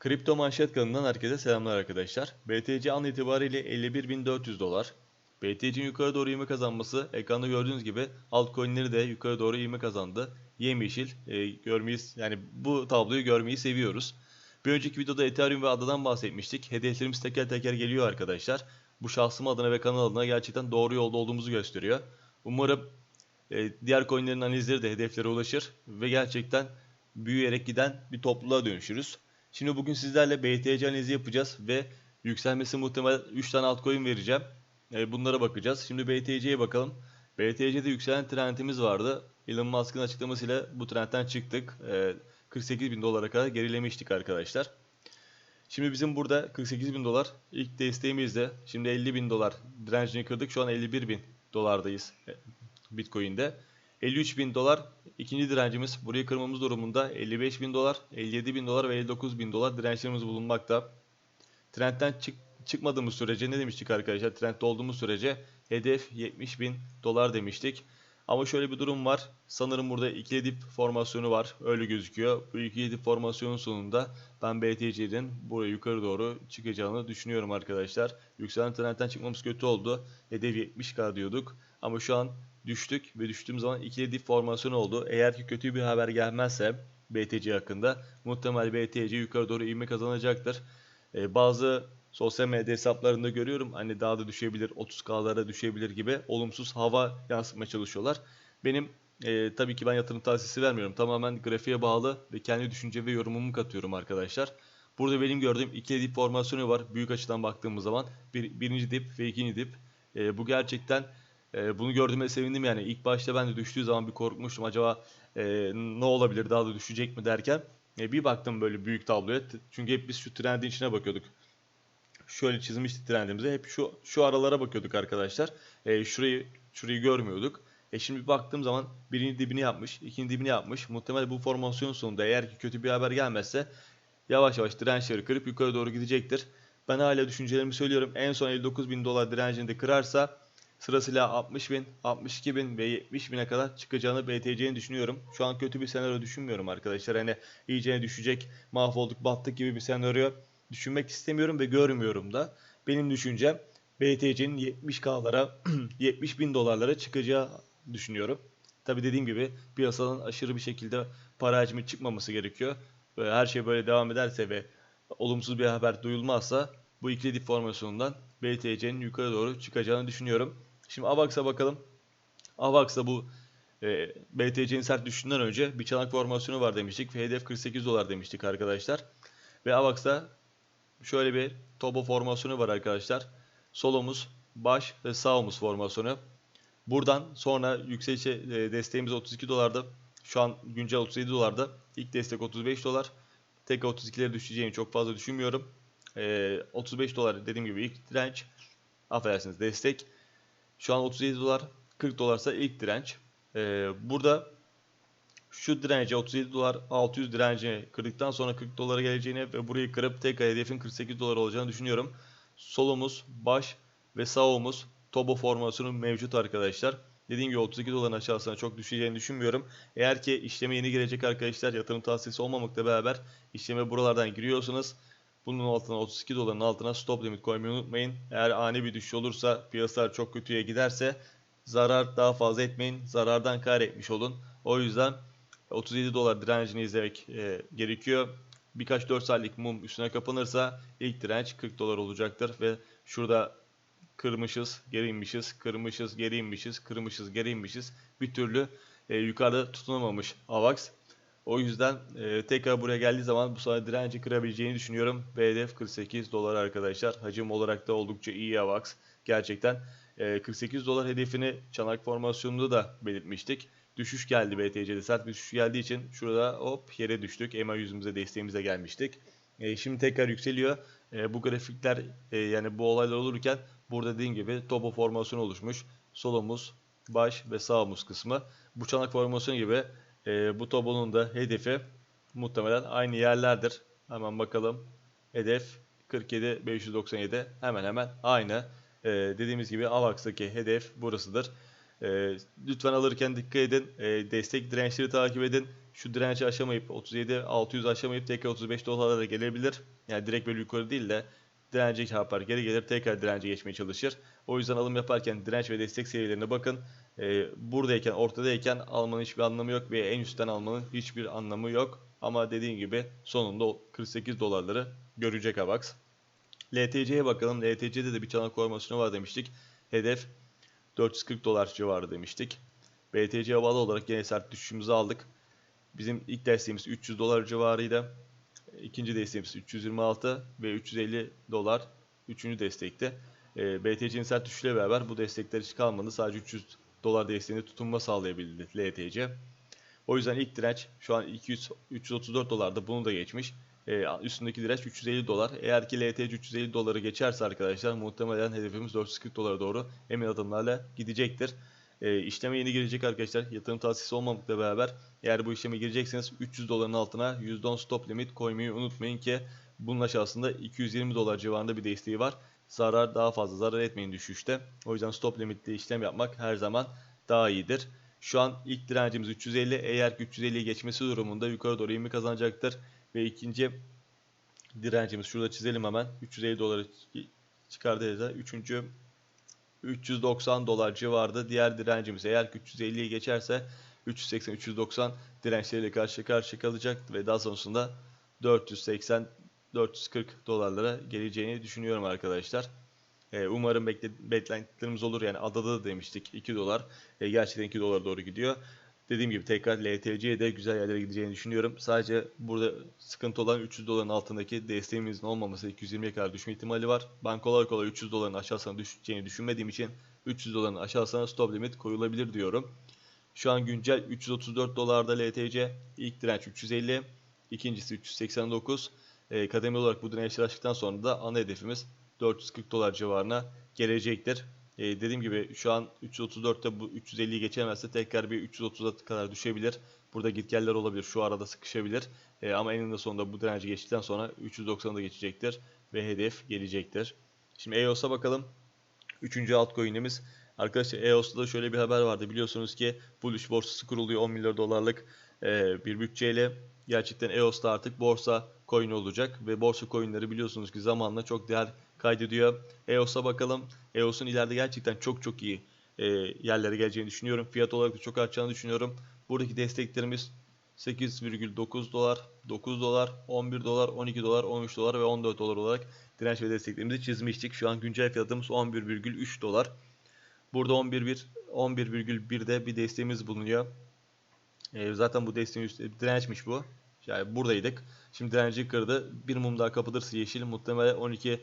Kripto Manşet kanalından herkese selamlar arkadaşlar. BTC an itibariyle 51.400 dolar. BTC'nin yukarı doğru ivme kazanması ekranda gördüğünüz gibi altcoin'leri de yukarı doğru ivme kazandı. Yemyeşil e, görmeyi yani bu tabloyu görmeyi seviyoruz. Bir önceki videoda Ethereum ve adadan bahsetmiştik. Hedeflerimiz teker teker geliyor arkadaşlar. Bu şahsım adına ve kanal adına gerçekten doğru yolda olduğumuzu gösteriyor. Umarım e, diğer coinlerin analizleri de hedeflere ulaşır ve gerçekten büyüyerek giden bir topluluğa dönüşürüz. Şimdi bugün sizlerle BTC analizi yapacağız ve yükselmesi muhtemel 3 tane altcoin vereceğim. E, bunlara bakacağız. Şimdi BTC'ye bakalım. BTC'de yükselen trendimiz vardı. Elon Musk'ın açıklamasıyla bu trendten çıktık. E, 48 bin dolara kadar gerilemiştik arkadaşlar. Şimdi bizim burada 48 bin dolar ilk desteğimizde. Şimdi 50 bin dolar direncini kırdık. Şu an 51 bin dolardayız e, Bitcoin'de. 53 bin dolar ikinci direncimiz. Burayı kırmamız durumunda 55 bin dolar, 57 bin dolar ve 59 bin dolar dirençlerimiz bulunmakta. Trendten çık çıkmadığımız sürece ne demiştik arkadaşlar? Trendde olduğumuz sürece hedef 70 bin dolar demiştik. Ama şöyle bir durum var. Sanırım burada ikili dip formasyonu var. Öyle gözüküyor. Bu ikili dip formasyonun sonunda ben BTC'nin buraya yukarı doğru çıkacağını düşünüyorum arkadaşlar. Yükselen trendten çıkmamız kötü oldu. Hedef 70k diyorduk. Ama şu an düştük ve düştüğüm zaman ikili dip formasyonu oldu. Eğer ki kötü bir haber gelmezse BTC hakkında muhtemel BTC yukarı doğru ivme kazanacaktır. Ee, bazı sosyal medya hesaplarında görüyorum hani daha da düşebilir 30k'lara düşebilir gibi olumsuz hava yansıtmaya çalışıyorlar. Benim e, tabii ki ben yatırım tavsiyesi vermiyorum. Tamamen grafiğe bağlı ve kendi düşünce ve yorumumu katıyorum arkadaşlar. Burada benim gördüğüm iki dip formasyonu var. Büyük açıdan baktığımız zaman bir, birinci dip ve ikinci dip. E, bu gerçekten e, bunu gördüğüme sevindim yani. İlk başta ben de düştüğü zaman bir korkmuştum. Acaba e, ne olabilir daha da düşecek mi derken. E, bir baktım böyle büyük tabloya. Çünkü hep biz şu trendin içine bakıyorduk şöyle çizmiştik trendimize. Hep şu şu aralara bakıyorduk arkadaşlar. E, şurayı şurayı görmüyorduk. E şimdi baktığım zaman birinci dibini yapmış, ikinci dibini yapmış. Muhtemelen bu formasyon sonunda eğer ki kötü bir haber gelmezse yavaş yavaş dirençleri kırıp yukarı doğru gidecektir. Ben hala düşüncelerimi söylüyorum. En son 59 bin dolar direncini de kırarsa sırasıyla 60 bin, 62 bin ve 70 bine kadar çıkacağını BTC'nin düşünüyorum. Şu an kötü bir senaryo düşünmüyorum arkadaşlar. Hani iyice düşecek, mahvolduk, battık gibi bir senaryo düşünmek istemiyorum ve görmüyorum da. Benim düşüncem BTC'nin 70K'lara 70 bin dolarlara çıkacağı düşünüyorum. Tabi dediğim gibi piyasadan aşırı bir şekilde para hacmi çıkmaması gerekiyor. Böyle her şey böyle devam ederse ve olumsuz bir haber duyulmazsa bu ikili dip formasyonundan BTC'nin yukarı doğru çıkacağını düşünüyorum. Şimdi AVAX'a bakalım. AVAX'da bu e, BTC'nin sert düştüğünden önce bir çanak formasyonu var demiştik ve hedef 48 dolar demiştik arkadaşlar. Ve AVAX'da şöyle bir topo formasyonu var arkadaşlar. Sol omuz, baş ve sağ omuz formasyonu. Buradan sonra yükselişe e, desteğimiz 32 dolarda. Şu an güncel 37 dolarda. İlk destek 35 dolar. Tek 32'lere düşeceğini çok fazla düşünmüyorum. E, 35 dolar dediğim gibi ilk direnç. Affedersiniz destek. Şu an 37 dolar. 40 dolarsa ilk direnç. E, burada şu dirence 37 dolar 600 direncini kırdıktan sonra 40 dolara geleceğini ve burayı kırıp tekrar hedefin 48 dolar olacağını düşünüyorum. Solumuz, baş ve sağ omuz Tobo formasyonu mevcut arkadaşlar. Dediğim gibi 32 doların aşağısına çok düşeceğini düşünmüyorum. Eğer ki işleme yeni girecek arkadaşlar yatırım tavsiyesi olmamakla beraber işleme buralardan giriyorsunuz. Bunun altına 32 doların altına stop limit koymayı unutmayın. Eğer ani bir düşüş olursa piyasalar çok kötüye giderse zarar daha fazla etmeyin. Zarardan kar etmiş olun. O yüzden 37 dolar direncini izlemek e, gerekiyor. Birkaç 4 saatlik mum üstüne kapanırsa ilk direnç 40 dolar olacaktır ve şurada kırmışız, geri inmişiz, kırmışız, geri inmişiz, kırmışız, geri inmişiz. Bir türlü e, yukarıda tutunamamış AVAX. O yüzden e, tekrar buraya geldiği zaman bu sefer direnci kırabileceğini düşünüyorum. Ve hedef 48 dolar arkadaşlar. Hacim olarak da oldukça iyi AVAX. Gerçekten e, 48 dolar hedefini çanak formasyonunda da belirtmiştik düşüş geldi BTC'de. Sert bir düşüş geldiği için şurada hop yere düştük. EMA yüzümüze desteğimize gelmiştik. E, şimdi tekrar yükseliyor. E, bu grafikler e, yani bu olaylar olurken burada dediğim gibi topo formasyonu oluşmuş. Sol omuz, baş ve sağ omuz kısmı. Bu çanak formasyonu gibi e, bu tobonun da hedefi muhtemelen aynı yerlerdir. Hemen bakalım. Hedef 47 597 hemen hemen aynı. E, dediğimiz gibi AVAX'daki hedef burasıdır. E, lütfen alırken dikkat edin. E, destek dirençleri takip edin. şu direnci aşamayıp 37 600 aşamayıp tekrar 35 dolarlara gelebilir. Yani direkt böyle yukarı değil de direnci çarpar geri gelir tekrar dirence geçmeye çalışır. O yüzden alım yaparken direnç ve destek seviyelerine bakın. Ee, buradayken ortadayken almanın hiçbir anlamı yok ve en üstten almanın hiçbir anlamı yok. Ama dediğim gibi sonunda o 48 dolarları görecek AVAX. LTC'ye bakalım. LTC'de de bir çanak formasyonu var demiştik. Hedef 440 dolar civarı demiştik. BTC havalı olarak yine sert düşüşümüzü aldık. Bizim ilk desteğimiz 300 dolar civarıydı. İkinci desteğimiz 326 ve 350 dolar. Üçüncü destekti. E, BTC'nin sert düşüşüyle beraber bu destekler hiç kalmadı. Sadece 300 dolar desteğinde tutunma sağlayabildi LTC. O yüzden ilk direnç şu an 200 334 dolarda bunu da geçmiş. Ee, üstündeki direnç 350 dolar. Eğer ki LTC 350 doları geçerse arkadaşlar muhtemelen hedefimiz 440 dolara doğru emin adımlarla gidecektir. Ee, işleme yeni girecek arkadaşlar. Yatırım tavsiyesi olmamakla beraber eğer bu işleme girecekseniz 300 doların altına %10 stop limit koymayı unutmayın ki bunun aşağısında 220 dolar civarında bir desteği var. Zarar daha fazla zarar etmeyin düşüşte. O yüzden stop limitli işlem yapmak her zaman daha iyidir. Şu an ilk direncimiz 350. Eğer 350'yi geçmesi durumunda yukarı doğru ivme kazanacaktır. Ve ikinci direncimiz şurada çizelim hemen. 350 doları çıkardı da. Üçüncü 390 dolar civarında diğer direncimiz eğer 350'yi geçerse 380-390 dirençleriyle karşı karşıya kalacak ve daha sonrasında 480 440 dolarlara geleceğini düşünüyorum arkadaşlar. Ee, umarım bekle, beklentilerimiz olur. Yani adada da demiştik 2 dolar. Ee, gerçekten 2 dolara doğru gidiyor. Dediğim gibi tekrar LTC'ye de güzel yerlere gideceğini düşünüyorum. Sadece burada sıkıntı olan 300 doların altındaki desteğimizin olmaması 220'ye kadar düşme ihtimali var. Ben kolay kolay 300 doların aşağısına düşeceğini düşünmediğim için 300 doların aşağısına stop limit koyulabilir diyorum. Şu an güncel 334 dolarda LTC. İlk direnç 350. ikincisi 389. E, kademeli olarak bu dirençleri aştıktan sonra da ana hedefimiz 440 dolar civarına gelecektir. E, dediğim gibi şu an 334'te bu 350'yi geçemezse tekrar bir 330'a kadar düşebilir. Burada gitgeller olabilir. Şu arada sıkışabilir. E, ama eninde sonunda bu direnci geçtikten sonra 390'a da geçecektir. Ve hedef gelecektir. Şimdi EOS'a bakalım. Üçüncü altcoin'imiz. Arkadaşlar EOS'ta da şöyle bir haber vardı. Biliyorsunuz ki Bullish borsası kuruluyor 10 milyar dolarlık e, bir bütçeyle. Gerçekten EOS'ta artık borsa coin olacak ve borsa coinleri biliyorsunuz ki zamanla çok değer kaydediyor. EOS'a bakalım. EOS'un ileride gerçekten çok çok iyi e, yerlere geleceğini düşünüyorum. Fiyat olarak da çok artacağını düşünüyorum. Buradaki desteklerimiz 8,9 dolar, 9 dolar, 11 dolar, 12 dolar, 13 dolar ve 14 dolar olarak direnç ve desteklerimizi çizmiştik. Şu an güncel fiyatımız 11,3 dolar. Burada 11,1 11,1'de bir desteğimiz bulunuyor. E, zaten bu desteğin üstü dirençmiş bu. Yani buradaydık. Şimdi direnci kırdı. Bir mum daha kapatırsa yeşil muhtemelen 12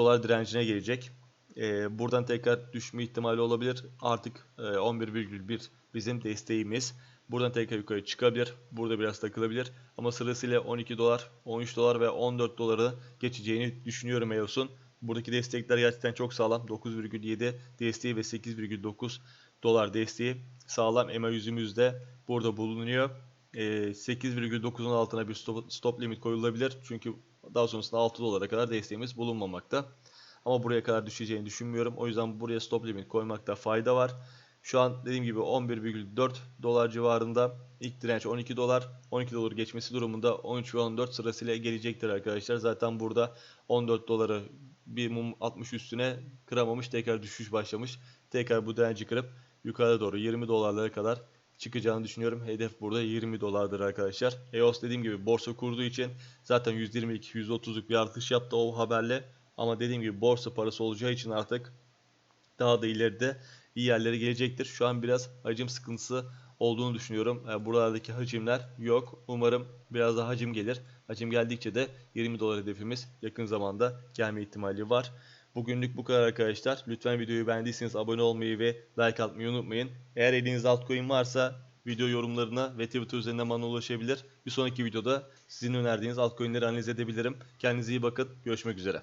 dolar direncine gelecek. E, buradan tekrar düşme ihtimali olabilir. Artık e, 11,1 bizim desteğimiz. Buradan tekrar yukarı çıkabilir. Burada biraz takılabilir. Ama sırasıyla 12 dolar, 13 dolar ve 14 doları geçeceğini düşünüyorum EOS'un. Buradaki destekler gerçekten çok sağlam. 9,7 desteği ve 8,9 dolar desteği sağlam EMA yüzümüzde burada bulunuyor. E, 8,9'un altına bir stop, stop limit koyulabilir. Çünkü daha sonrasında 6 dolara kadar desteğimiz bulunmamakta. Ama buraya kadar düşeceğini düşünmüyorum. O yüzden buraya stop limit koymakta fayda var. Şu an dediğim gibi 11,4 dolar civarında ilk direnç 12 dolar. 12 dolar geçmesi durumunda 13 ve 14 sırasıyla gelecektir arkadaşlar. Zaten burada 14 doları bir mum 60 üstüne kıramamış tekrar düşüş başlamış. Tekrar bu direnci kırıp yukarı doğru 20 dolarlara kadar çıkacağını düşünüyorum. Hedef burada 20 dolardır arkadaşlar. EOS dediğim gibi borsa kurduğu için zaten 122 130'luk bir artış yaptı o haberle. Ama dediğim gibi borsa parası olacağı için artık daha da ileride iyi yerlere gelecektir. Şu an biraz hacim sıkıntısı olduğunu düşünüyorum. Yani buralardaki hacimler yok. Umarım biraz daha hacim gelir. Hacim geldikçe de 20 dolar hedefimiz yakın zamanda gelme ihtimali var. Bugünlük bu kadar arkadaşlar. Lütfen videoyu beğendiyseniz abone olmayı ve like atmayı unutmayın. Eğer elinizde altcoin varsa video yorumlarına ve Twitter üzerinden bana ulaşabilir. Bir sonraki videoda sizin önerdiğiniz altcoin'leri analiz edebilirim. Kendinize iyi bakın. Görüşmek üzere.